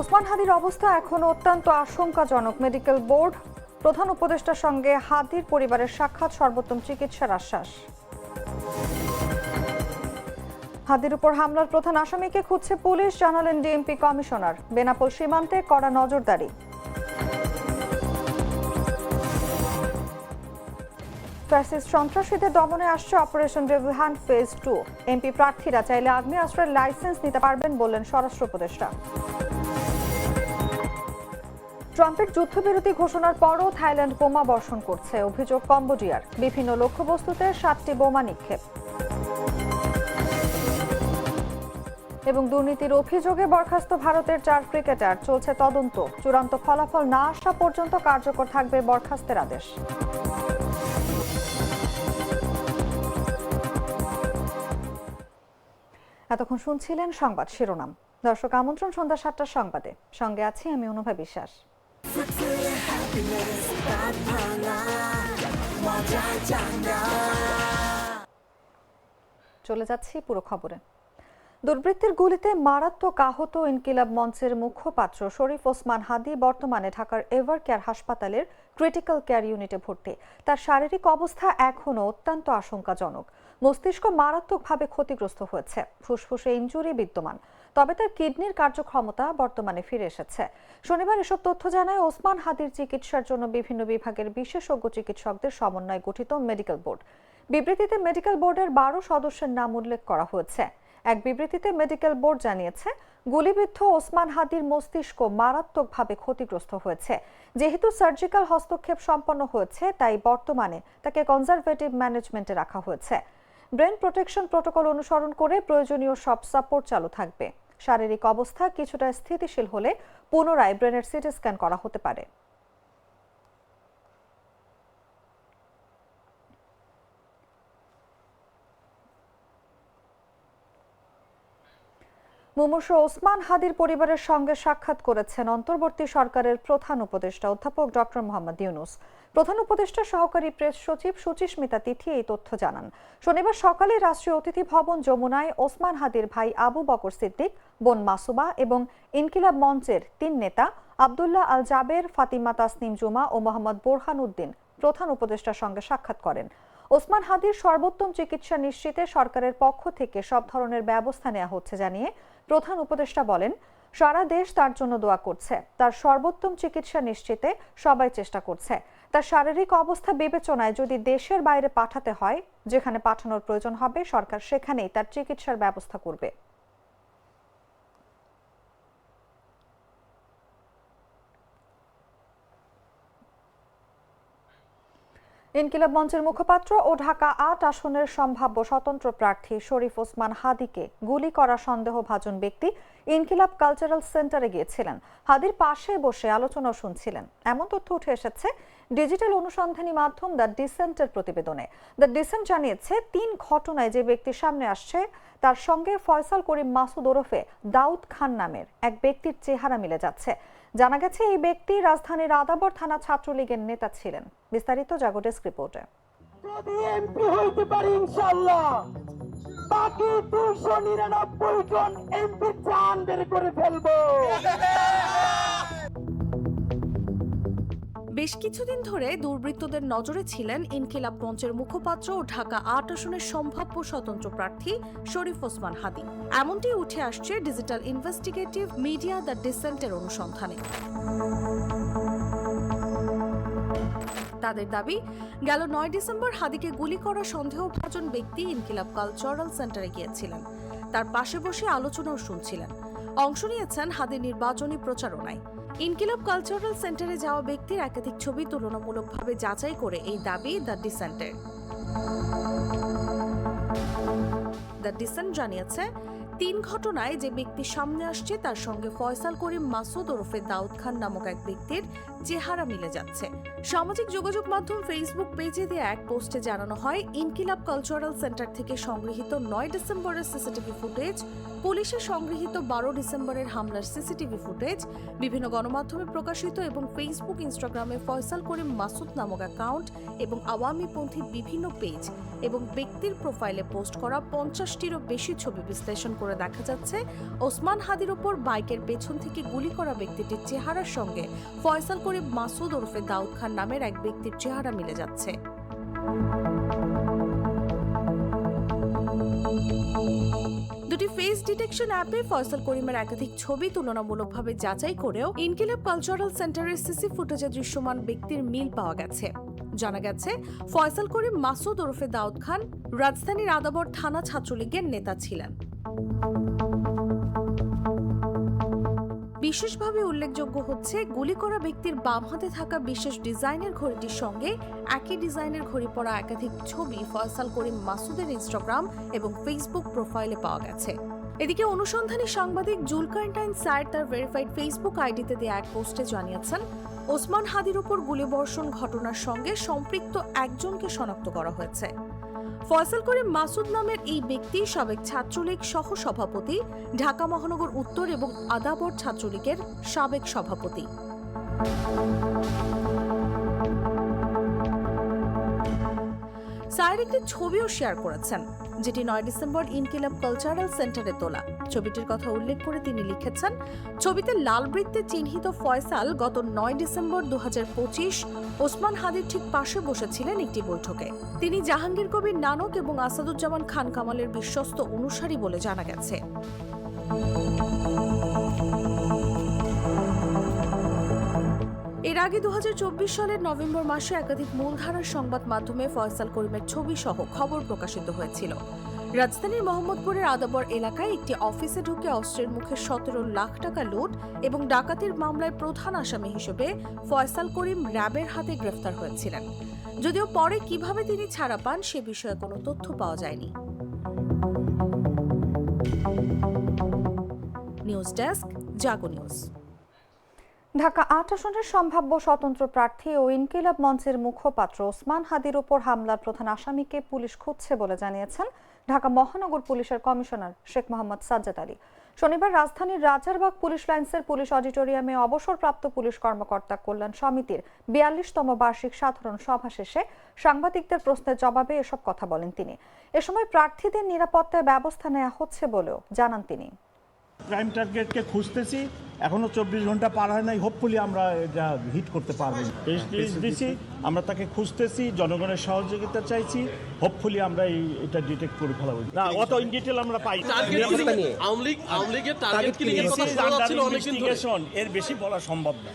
ওসমান হাদির অবস্থা এখনও অত্যন্ত আশঙ্কাজনক। মেডিকেল বোর্ড প্রধান উপদেষ্টার সঙ্গে হাদির পরিবারের সাক্ষাৎ সর্বোত্তম চিকিৎসার আশ্বাস। হাদির উপর হামলার প্রধান আসামিকে খুঁজছে পুলিশ, জানালেন ডিএমপি কমিশনার। বেনাপোল সীমান্তে কড়া নজরদারি। ফ্যাসিস্ট সন্ত্রাসীদের দমনে আসছে operation devil hand phase two. MP প্রার্থীরা চাইলে আগ্নেয়াস্ত্রের লাইসেন্স নিতে পারবেন বললেন স্বরাষ্ট্র উপদেষ্টা। ট্রাম্পের যুদ্ধবিরতি ঘোষণার পরও থাইল্যান্ড বোমা বর্ষণ করছে। অভিযোগ কম্বোডিয়ার। বিভিন্ন লক্ষ্যবস্তুতে সাতটি বোমা নিক্ষেপ। এবং দুর্নীতির অভিযোগে বরখাস্ত ভারতের চার ক্রিকেটার। চলছে তদন্ত। চূড়ান্ত ফলাফল না আসা পর্যন্ত কার্যকর থাকবে বরখাস্তের আদেশ। এতক্ষণ শুনছিলেন সংবাদ শিরোনাম। দর্শক আমন্ত্রণ সন্ধ্যা সাতটার সংবাদে। সঙ্গে আছি আমি অনুভা বিশ্বাস। চলে যাচ্ছি পুরো খবরে। দুর্বৃত্তের গুলিতে মারাত্মক আহত ইনকিলাব মঞ্চের মুখপাত্র শরীফ ওসমান হাদি বর্তমানে ঢাকার এভার কেয়ার হাসপাতালের ক্রিটিক্যাল কেয়ার ইউনিটে ভর্তি। তার শারীরিক অবস্থা এখনও অত্যন্ত আশঙ্কাজনক। মস্তিষ্ক মারাত্মকভাবে ক্ষতিগ্রস্ত হয়েছে। ফুসফুসে ইঞ্জুরি বিদ্যমান। তবে তার কিডনির কার্যক্ষমতা বর্তমানে ফিরে এসেছে। শনিবার এসব তথ্য জানায় ওসমান হাদির চিকিৎসার জন্য বিভিন্ন বিভাগের বিশেষজ্ঞ চিকিৎসকদের সমন্বয়ে গঠিত মেডিকেল বোর্ড। বিবৃতিতে মেডিকেল বোর্ডের বারো সদস্যের নাম উল্লেখ করা হয়েছে। এক বিবৃতিতে মেডিকেল বোর্ড জানিয়েছে, গুলিবিদ্ধ ওসমান হাদির মস্তিষ্ক মারাত্মকভাবে ক্ষতিগ্রস্ত হয়েছে। যেহেতু সার্জিক্যাল হস্তক্ষেপ সম্পন্ন হয়েছে, তাই বর্তমানে তাকে কনজারভেটিভ ম্যানেজমেন্টে রাখা হয়েছে। ব্রেন প্রোটেকশন প্রোটোকল অনুসরণ করে প্রয়োজনীয় সব সাপোর্ট চালু থাকবে। শারীরিক অবস্থা কিছুটা স্থিতিশীল হলে পুনরায় ব্রেনের সিটি স্ক্যান করা হতে পারে। মুমূর্ষ ওসমান হাদির পরিবারের সঙ্গে সাক্ষাৎ করেছেন অন্তর্বর্তী সরকারের প্রধান উপদেষ্টা অধ্যাপক ডক্টর মোহাম্মদ ইউনুস। প্রধান উপদেষ্টা সহকারী প্রেস সচিব সুচিস্মিতা তিথি এই তথ্য জানান। শনিবার সকালে রাষ্ট্রীয় অতিথি ভবন যমুনায় ওসমান হাদির ভাই আবু বকর সিদ্দিক, বোন মাসুবা এবং ইনকিলাব মঞ্চের তিন নেতা আবদুল্লাহ আল জাবের, ফাতিমা তাসনিম জুমা ও মোহাম্মদ বোরহান উদ্দিন প্রধান উপদেষ্টার সঙ্গে সাক্ষাৎ করেন। ওসমান হাদির সর্বোত্তম চিকিৎসা নিশ্চিতে সরকারের পক্ষ থেকে সব ধরনের ব্যবস্থা নেওয়া হচ্ছে জানিয়ে প্রধান উপদেষ্টা বলেন, সারা দেশ তার জন্য দোয়া করছে। তার সর্বোত্তম চিকিৎসা নিশ্চিতে সবাই চেষ্টা করছে। তার শারীরিক অবস্থা বিবেচনায় যদি দেশের বাইরে পাঠাতে হয়, যেখানে পাঠানোর প্রয়োজন হবে, সরকার সেখানেই তার চিকিৎসার ব্যবস্থা করবে। ইনকিলাব মঞ্চের মুখপাত্র ও ঢাকা আট আসনের সম্ভাব্য স্বতন্ত্র প্রার্থী শরীফ ওসমান হাদিকে গুলি করা সন্দেহভাজন ব্যক্তি ইনকিলাব কালচারাল সেন্টারে গিয়েছিলেন। হাদির পাশে বসে আলোচনা শুনছিলেন। এমন তথ্য উঠে এসেছে ডিজিটাল অনুসন্ধানী মাধ্যম দ্য ডিসেন্টের প্রতিবেদনে। দ্য ডিসেন্ট জানিয়েছে, তিন ঘটনায় যে ব্যক্তি সামনে আসছে, তার সঙ্গে ফয়সাল করিম মাসুদ ওরফে দাউদ খান নামের এক ব্যক্তির চেহারা মিলে যাচ্ছে। জানা গেছে, এই ব্যক্তি রাজধানীর আদাবর থানা ছাত্রলীগের নেতা ছিলেন। বিস্তারিত জাগো ডেস্ক রিপোর্টে এমপি হইতে পারি, ইনশাআল্লাহ। বাকি দুশো নিরানব্বই জন এমপি চান বের করে ফেলব। বেশ কিছুদিন ধরে দুর্বৃত্তদের নজরে ছিলেন ইনকিলাব মঞ্চের মুখপাত্র ও ঢাকা আট আসনের সম্ভাব্য স্বতন্ত্র প্রার্থী শরীফ ওসমান হাদি। এমনটি উঠে আসছে ডিজিটাল ইনভেস্টিগেটিভ মিডিয়া দ্য ডিসেন্টের অনুসন্ধানে। তাদের দাবি, গেল নয় ডিসেম্বর হাদিকে গুলি করা সন্দেহভাজন ব্যক্তি ইনকিলাব কালচারাল সেন্টারে গিয়েছিলেন। তার পাশে বসে আলোচনাও শুনছিলেন। অংশ নিয়েছেন হাদির নির্বাচনী প্রচারণায়। ইনকিলাব কালচারাল সেন্টারে যাওয়া ব্যক্তির একাধিক ছবি তুলনামূলকভাবে যাচাই করে এই দাবি দ্য ডিসেন্টের। দ্য ডিসেন্ট জানিয়েছে তিন ঘটনায় যে ব্যক্তি সামনে আসছে, তার সঙ্গে ফয়সাল করিম মাসুদ ওরফে দাউদ খান নামক এক ব্যক্তির চেহারা মিলে যাচ্ছে। সামাজিক যোগাযোগ মাধ্যম ফেসবুক পেজে দেওয়া এক পোস্টে জানানো হয়, ইনকিলাব কালচারাল সেন্টার থেকে সংগৃহীত নয় ডিসেম্বরের সিসিটিভি ফুটেজ পুলিশের সংগৃহীত বারো ডিসেম্বরের হামলার সিসিটিভি ফুটেজ বিভিন্ন গণমাধ্যমে প্রকাশিত এবং ফেসবুক ইনস্টাগ্রামে ফয়সাল করিম মাসুদ নামক অ্যাকাউন্ট এবং আওয়ামীপন্থী বিভিন্ন পেজ এবং ব্যক্তির প্রোফাইলে পোস্ট করা পঞ্চাশটিরও বেশি ছবি বিশ্লেষণ করে দেখা যাচ্ছে, ওসমান হাদির ওপর বাইকের পেছন থেকে গুলি করা ব্যক্তিটির চেহারার সঙ্গে ফয়সাল করিম মাসুদ ওরফে দাউদ খান নামের এক ব্যক্তির চেহারা মিলে যাচ্ছে। দুটি ফেস ডিটেকশন অ্যাপে ফয়সাল করিমের একাধিক ছবি তুলনামূলকভাবে যাচাই করেও ইনকিলাব কালচারাল সেন্টারের সিসি ফুটেজে দৃশ্যমান ব্যক্তির মিল পাওয়া গেছে। জানা গেছে, ফয়সাল করিম মাসুদ ওরফে দাউদ খান রাজধানীর আদাবর থানা ছাত্রলীগের নেতা ছিলেন। বিশেষভাবে উল্লেখযোগ্য হচ্ছে, গুলি করা ব্যক্তির বাম হাতে থাকা বিশেষ ডিজাইনের ঘড়িটির সঙ্গে একই ডিজাইনের ঘড়ি পরা একাধিক ছবি ফয়সাল করিম মাসুদের ইনস্টাগ্রাম এবং ফেসবুক প্রোফাইলে পাওয়া গেছে। এদিকে অনুসন্ধানী সাংবাদিক জুলকার্টাইন সাইড তার ভেরিফাইড ফেসবুক আইডিতে দেয়া এক পোস্টে জানিয়েছেন, ওসমান হাদির উপর গুলিবর্ষণ ঘটনার সঙ্গে সম্পৃক্ত একজনকে শনাক্ত করা হয়েছে। ফয়সাল করিম মাসুদ নামের এই ব্যক্তি সাবেক ছাত্রলীগ সহ সভাপতি ঢাকা মহানগর উত্তর এবং আদাবর ছাত্রলীগের সাবেক সভাপতি। সায়ের একটি ছবিও শেয়ার করেছেন, যেটি নয় ডিসেম্বর ইনকিলাব কালচারাল সেন্টারে তোলা। ছবিটির কথা উল্লেখ করে তিনি লিখেছেন, ছবিতে লাল বৃত্তে চিহ্নিত ফয়সাল গত নয় ডিসেম্বর দু হাজার পঁচিশ ওসমান হাদির ঠিক পাশে বসেছিলেন একটি বৈঠকে। তিনি জাহাঙ্গীর কবির নানক এবং আসাদুজ্জামান খান কামালের বিশ্বস্ত অনুসারী বলে জানা গেছে। আগে দুহাজার চব্বিশ সালের নভেম্বর মাসে একাধিক মূলধারার সংবাদ মাধ্যমে ফয়সাল করিমের ছবি সহ খবর প্রকাশিত হয়েছিল। রাজধানীর মোহাম্মদপুরের আদাবর এলাকায় একটি অফিসে ঢুকে অস্ত্রের মুখে সতেরো লাখ টাকা লুট এবং ডাকাতির মামলায় প্রধান আসামি হিসেবে ফয়সাল করিম র্যাবের হাতে গ্রেফতার হয়েছিলেন। যদিও পরে কীভাবে তিনি ছাড়া পান সে বিষয়ে কোনো তথ্য পাওয়া যায়নি। News desk, Jago news. Dhaka আট আসনের সম্ভাব্য স্বতন্ত্র প্রার্থী ও ইনকিলাব মঞ্চের মুখপাত্র ওসমান হাদির উপর হামলার প্রধান আসামিকে পুলিশ খুঁজছে বলে জানিয়েছেন ঢাকা মহানগর পুলিশের কমিশনার শেখ মোহাম্মদ সাজ্জাদ আলী। শনিবার রাজধানীর রাজারবাগ পুলিশ লাইন্সের পুলিশ অডিটোরিয়ামে অবসরপ্রাপ্ত পুলিশ কর্মকর্তা কল্যাণ সমিতির বিয়াল্লিশতম বার্ষিক সাধারণ সভা শেষে সাংবাদিকদের প্রশ্নের জবাবে এসব কথা বলেন তিনি। এ সময় প্রার্থীদের নিরাপত্তায় ব্যবস্থা নেওয়া হচ্ছে বলেও জানান তিনি। প্রাইম টার্গেটকে খুঁজতেছি এখনও চব্বিশ ঘণ্টা পার হয় নাই হোপফুলি আমরা এটা হিট করতে পারব। দিছি আমরা তাকে খুঁজতেছি জনগণের সহযোগিতা চাইছি হোপফুলি আমরা এই এটা ডিটেক্ট করে ফেলাবো না অত ইন ডিটেল আমরা পাই এর বেশি বলা সম্ভব না।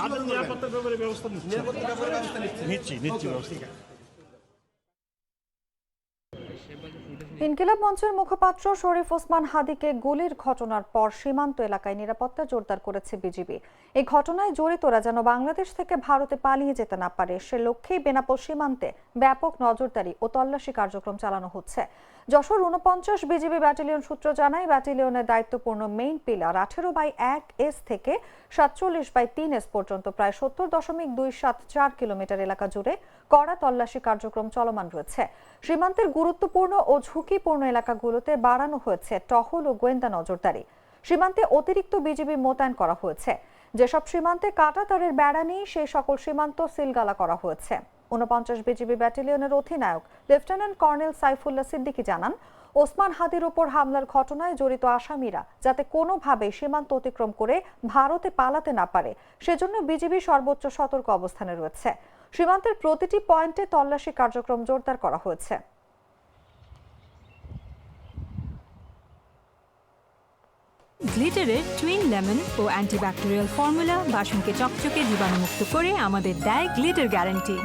তাদের নিরাপত্তার ব্যাপারে ব্যবস্থা নিচ্ছি। নিচ্ছি। নিচ্ছি ব্যবস্থা ইনকিলাব মঞ্চের মুখপাত্র শরীফ ওসমান হাদিকে গুলির ঘটনার পর সীমান্ত এলাকায় নিরাপত্তা জোরদার করেছে বিজিবি। এই ঘটনায় জড়িতরা যেন বাংলাদেশ থেকে ভারতে পালিয়ে যেতে না পারে, সে লক্ষ্যেই বেনাপোল সীমান্তে ব্যাপক নজরদারি ও তল্লাশি কার্যক্রম চালানো হচ্ছে। যশোর উনপঞ্চাশ বিজিবি ব্যাটালিয়ন সূত্র জানায়, ব্যাটালিয়নের দায়িত্বপূর্ণ মেইন পিলার আঠেরো বাই এক এস থেকে সাতচল্লিশ বাই তিন এস পর্যন্ত প্রায় সত্তর দশমিক দুই সাত চার কিলোমিটার এলাকা জুড়ে কড়া তল্লাশি কার্যক্রম চলমান রয়েছে। সীমান্তের গুরুত্বপূর্ণ ও ঝুঁকিপূর্ণ এলাকাগুলোতে বাড়ানো হয়েছে টহল ও গোয়েন্দা নজরদারি। সীমান্তে অতিরিক্ত বিজিবি মোতায়েন করা হয়েছে। যেসব সীমান্তে কাটা তারের বেড়া নেই সেই সকল সীমান্ত সিলগালা করা হয়েছে। ঊনপঞ্চাশ বিজিবি ব্যাটালিয়নের অধিনায়ক, লেফটেন্যান্ট কর্নেল সাইফুল্লাহ সিদ্দিকী জানান, ওসমান হাদির উপর হামলার ঘটনায় জড়িত আসামিরা যাতে কোনোভাবে সীমান্ত অতিক্রম করে ভারতে পালাতে না পারে, সেজন্য বিজিবি সর্বোচ্চ সতর্ক অবস্থানে রয়েছে। সীমান্তের প্রতিটি পয়েন্টে তল্লাশি কার্যক্রম জোরদার করা হয়েছে। গ্লিটারের টুইন লেমন ও অ্যান্টিব্যাকটেরিয়াল ফর্মুলা বাসনকে চকচকে জীবাণুমুক্ত করে আমাদের দেয় গ্লিটার গ্যারান্টি।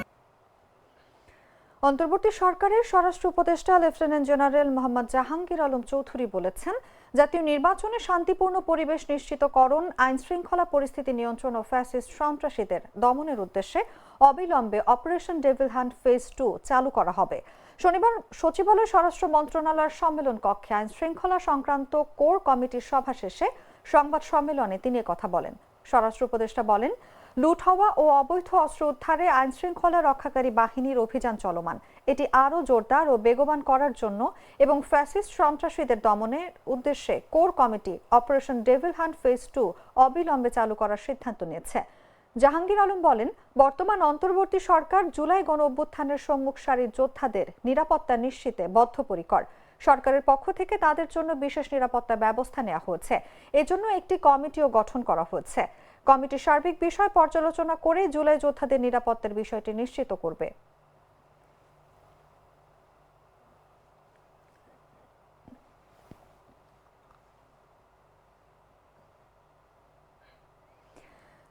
অন্তর্বর্তী সরকারের স্বরাষ্ট্র উপদেষ্টা লেফটেন্যান্ট জেনারেল মোহাম্মদ জাহাঙ্গীর আলম চৌধুরী বলেছেন, জাতীয় নির্বাচনে শান্তিপূর্ণ পরিবেশ নিশ্চিতকরণ আইন শৃঙ্খলা পরিস্থিতি নিয়ন্ত্রণ ও ফ্যাসিস্ট সন্ত্রাসীদের দমনের উদ্দেশ্যে অবিলম্বে operation devil hand phase two চালু করা হবে। শনিবার সচিবালয় স্বরাষ্ট্র মন্ত্রণালয়ের সম্মেলন কক্ষে আইন শৃঙ্খলা সংক্রান্ত কোর কমিটির সভা শেষে সংবাদ সম্মেলনে তিনি কথা বলেন। স্বরাষ্ট্র উপদেষ্টা বলেন লুট হওয়া ও অবৈধ অস্ত্র উদ্ধারে আইন শৃঙ্খলা রক্ষাকারী বাহিনীর অভিযান চলমান। এটি আরও জোরদার ও বেগবান করার জন্য এবং ফ্যাসিস্ট সন্ত্রাসীদের দমনের উদ্দেশ্যে core committee operation devil hunt phase two অবিলম্বে চালু করার সিদ্ধান্ত নিয়েছে। জাহাঙ্গীর আলম বলেন, বর্তমান অন্তর্বর্তী সরকার জুলাই গণ অভ্যুত্থানের সম্মুখ সারির যোদ্ধাদের নিরাপত্তা নিশ্চিতে বদ্ধপরিকর। সরকারের পক্ষ থেকে তাদের জন্য বিশেষ নিরাপত্তা ব্যবস্থা নেওয়া হয়েছে। এজন্য একটি কমিটিও গঠন করা হয়েছে। কমিটি সার্বিক বিষয় পর্যালোচনা করে জুলাই যোদ্ধাদের নিরাপত্তার বিষয়টি নিশ্চিত করবে।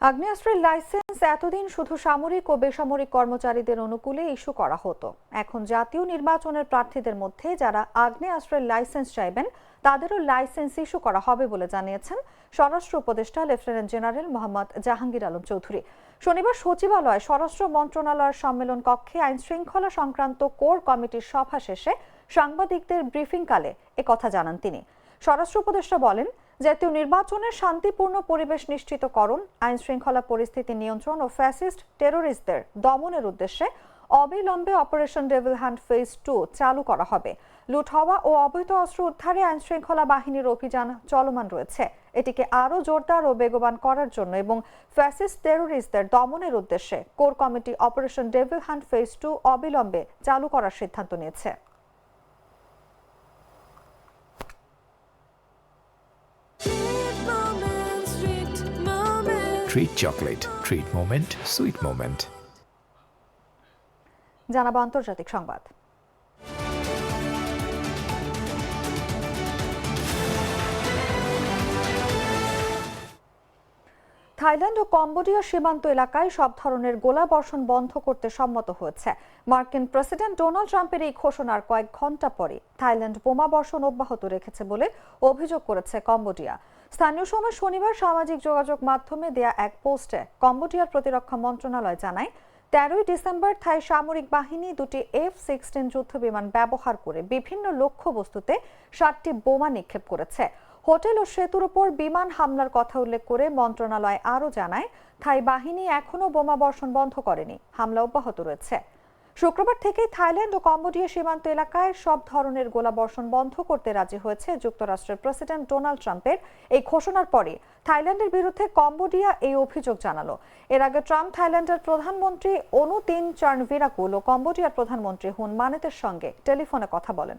আগ্নেয়াস্ত্রের লাইসেন্স এতদিন শুধু সামরিক ও বেসামরিক কর্মচারীদের অনুকূলে ইস্যু করা হতো। এখন জাতীয় নির্বাচনের প্রার্থীদের মধ্যে যারা আগ্নেয়াস্ত্রের লাইসেন্স চাইবেন, তাদেরও লাইসেন্স ইস্যু করা হবে বলে জানিয়েছেন স্বরাষ্ট্র উপদেষ্টা, লেফটেন্যান্ট জেনারেল মোহাম্মদ জাহাঙ্গীর আলম চৌধুরী। শনিবার সচিবালয়, স্বরাষ্ট্র মন্ত্রণালয়ের সম্মেলন কক্ষে আইন শৃঙ্খলা সংক্রান্ত কোর কমিটির সভা শেষে সাংবাদিকদের ব্রিফিংকালে একথা জানান তিনি। স্বরাষ্ট্র উপদেষ্টা বলেন, জাতীয় নির্বাচনের শান্তিপূর্ণ পরিবেশ নিশ্চিতকরণ আইন শৃঙ্খলা পরিস্থিতি নিয়ন্ত্রণ ও ফ্যাসিস্ট টেরোরিস্টদের দমনের উদ্দেশ্যে অবিলম্বে operation devil hand phase two চালু করা হবে। লুট হওয়া ও অবৈধ অস্ত্র উদ্ধারে আইন শৃঙ্খলা বাহিনীর অভিযান চলমান রয়েছে। এটিকে আরও জোরদার ও বেগবান করার জন্য এবং ফ্যাসিস্ট টেরোরিস্টদের দমনের উদ্দেশ্যে core committee operation devil hand phase two অবিলম্বে চালু করার সিদ্ধান্ত নিয়েছে Treat chocolate. Treat moment. Sweet moment. জানাব আন্তর্জাতিক সংবাদ থাইল্যান্ড ও কম্বোডিয়া সীমান্ত এলাকায় সব ধরনের গোলা বর্ষণ বন্ধ করতে সম্মত হয়েছে। মার্কিন প্রেসিডেন্ট ডোনাল্ড ট্রাম্পের এই ঘোষণার কয়েক ঘণ্টা পরে থাইল্যান্ড বোমা বর্ষণ অব্যাহত রেখেছে বলে অভিযোগ করেছে কম্বোডিয়া। স্থানীয় সময় শনিবার সামাজিক যোগাযোগ মাধ্যমে দেয়া এক পোস্টে কম্বোডিয়ার প্রতিরক্ষা মন্ত্রণালয় জানায়, তেরোই ডিসেম্বর থাই সামরিক বাহিনী দুটি এফ সিক্সটিন যুদ্ধ বিমান ব্যবহার করে বিভিন্ন লক্ষ্যবস্তুতে সাতটি বোমা নিক্ষেপ করেছে। হোটেল ও সেতুর উপর বিমান হামলার কথা উল্লেখ করে মন্ত্রণালয় আরও জানায়, থাই বাহিনী এখনও বোমা বর্ষণ বন্ধ করেনি। হামলা অব্যাহত রয়েছে। শুক্রবার থেকে থাইল্যান্ড ও কম্বোডিয়া সীমান্ত এলাকায় সব ধরনের গোলাবর্ষণ বন্ধ করতে রাজি হয়েছে যুক্তরাষ্ট্রের প্রেসিডেন্ট ডোনাল্ড ট্রাম্পের। এই ঘোষণার পরে থাইল্যান্ডের বিরুদ্ধে কম্বোডিয়া এই অভিযোগ জানালো। এর আগে ট্রাম্প থাইল্যান্ডের প্রধানমন্ত্রী অনু তিন চার্ন ভিরাকুল ও কম্বোডিয়ার প্রধানমন্ত্রী হুন মানেতের সঙ্গে টেলিফোনে কথা বলেন।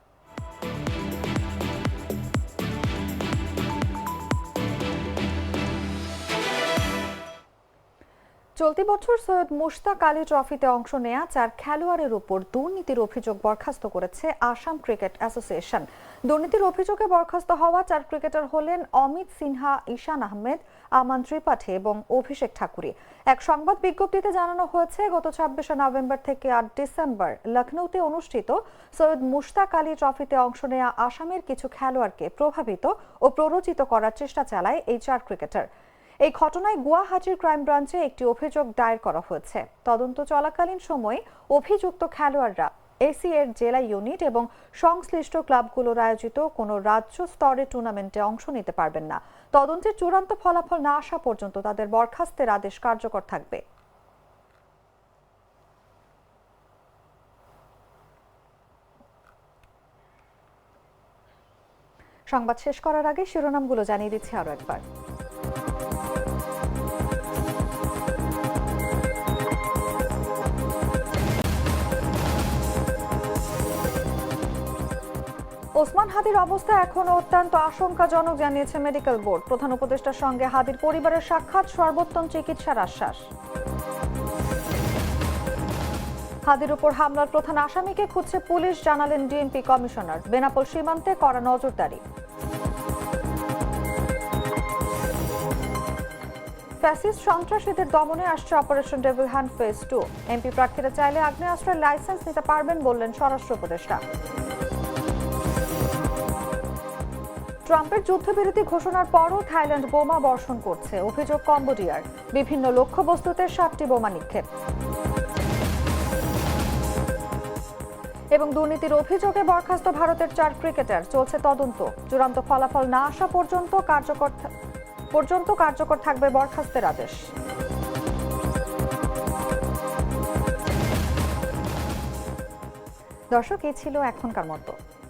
চলতি বছর সৈয়দ মুশতাক আলী ট্রফিতে অংশ নেয়া চার খেলোয়াড়ের উপর দুর্নীতির অভিযোগ বরখাস্ত করেছে আসাম ক্রিকেট অ্যাসোসিয়েশন। দুর্নীতির অভিযোগে বরখাস্ত হওয়া চার ক্রিকেটার হলেন অমিত সিনহা, ঈশান আহমেদ, আমান ত্রিপাঠী এবং অভিষেক ঠাকুরি। এক সংবাদ বিজ্ঞপ্তিতে জানানো হয়েছে, গত ছাব্বিশে নভেম্বর থেকে আট ডিসেম্বর লখনৌতে অনুষ্ঠিত সৈয়দ মুশতাক আলী ট্রফিতে অংশ নেয়া আসামের কিছু খেলোয়াড়কে প্রভাবিত ও প্ররোচিত করার চেষ্টা চালায় এই চার ক্রিকেটার। এই ঘটনায় গুয়াহাটির ক্রাইম ব্রাঞ্চে একটি অভিযোগ দায়ের করা হয়েছে। তদন্ত চলাকালীন সময়ে অভিযুক্ত খেলোয়াড়রা এসি এর জেলা ইউনিট এবং সংশ্লিষ্ট ক্লাবগুলোর আয়োজিত কোনো রাজ্য স্তরের টুর্নামেন্টে অংশ নিতে পারবেন না। তদন্তের চূড়ান্ত ফলাফল না আসা পর্যন্ত তাদের বরখাস্তের আদেশ কার্যকর থাকবে। সংবাদ শেষ করার আগে শিরোনামগুলো জানিয়ে দিচ্ছি আরও একবার। ওসমান হাদির অবস্থা এখনও অত্যন্ত আশঙ্কাজনক, জানিয়েছে মেডিকেল বোর্ড। প্রধান উপদেষ্টার সঙ্গে হাদির পরিবারের সাক্ষাৎ, সর্বোত্তম চিকিৎসার আশ্বাস। হাদির উপর হামলার প্রধান আসামিকে খুঁজছে পুলিশ, জানালেন ডিএমপি কমিশনার। বেনাপোল সীমান্তে করা নজরদারি। ফ্যাসিস্ট সন্ত্রাসীদের দমনে আসছে operation devil hand phase two. MP প্রার্থীরা চাইলে আগ্নেয়াস্ত্রের লাইসেন্স নিতে পারবেন বললেন স্বরাষ্ট্র উপদেষ্টা। ট্রাম্পের যুদ্ধবিরতি ঘোষণার পরও থাইল্যান্ড বোমা বর্ষণ করছে। অভিযোগ কম্বোডিয়ার। বিভিন্ন লক্ষ্যবস্তুতে সাতটি বোমা নিক্ষেপ। এবং দুর্নীতির অভিযোগে বরখাস্ত ভারতের চার ক্রিকেটার। চলছে তদন্ত। চূড়ান্ত ফলাফল না আসা পর্যন্ত কার্যকর পর্যন্ত কার্যকর থাকবে বরখাস্তের আদেশ। দর্শক, এই ছিল এখনকার মতো